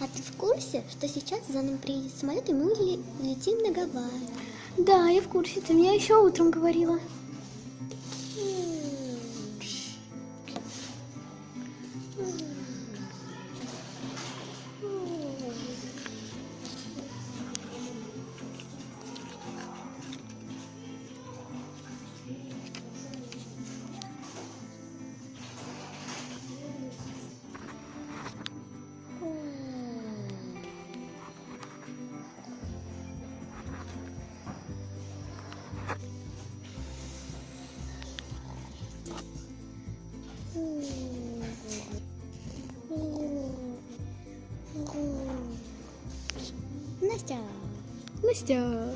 А ты в курсе, что сейчас за нами приедет самолет, и мы ле- летим на Гавайи? Да, я в курсе, ты мне еще утром говорила. Настя. Настя.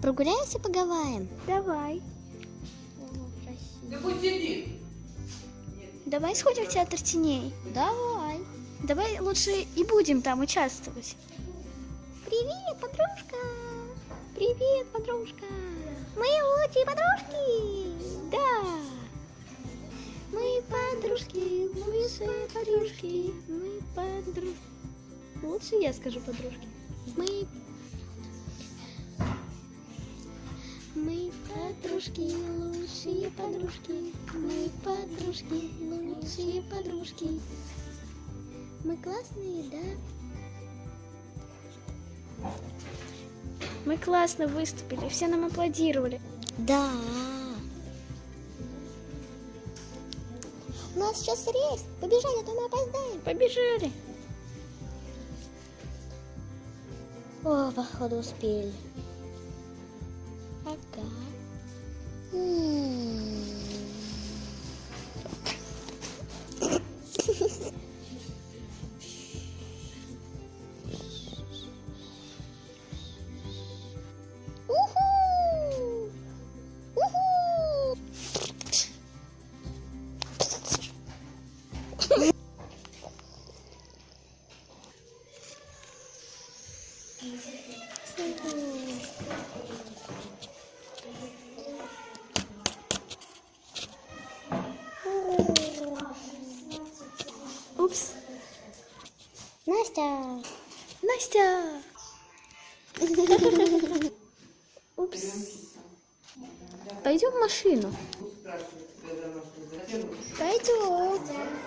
Прогуляемся по Гавайям? Давай. Да пусть сидит. Давай сходим в театр теней. Давай. Давай лучше и будем там участвовать. Привет, подружка. Привет, подружка. Мы лучшие подружки. Подружки, мы свои подружки. Мы подружки. Лучше я скажу подружки. Мы... Мы подружки, лучшие подружки. Мы подружки, лучшие подружки. Мы классные, да? Мы классно выступили, все нам аплодировали. Да. У нас сейчас рейс. Побежали, а то мы опоздаем. Побежали. О, походу успели. Ага. М. Уху! Упс. Настя! Настя. Упс. Пойдем в машину. Пойдем.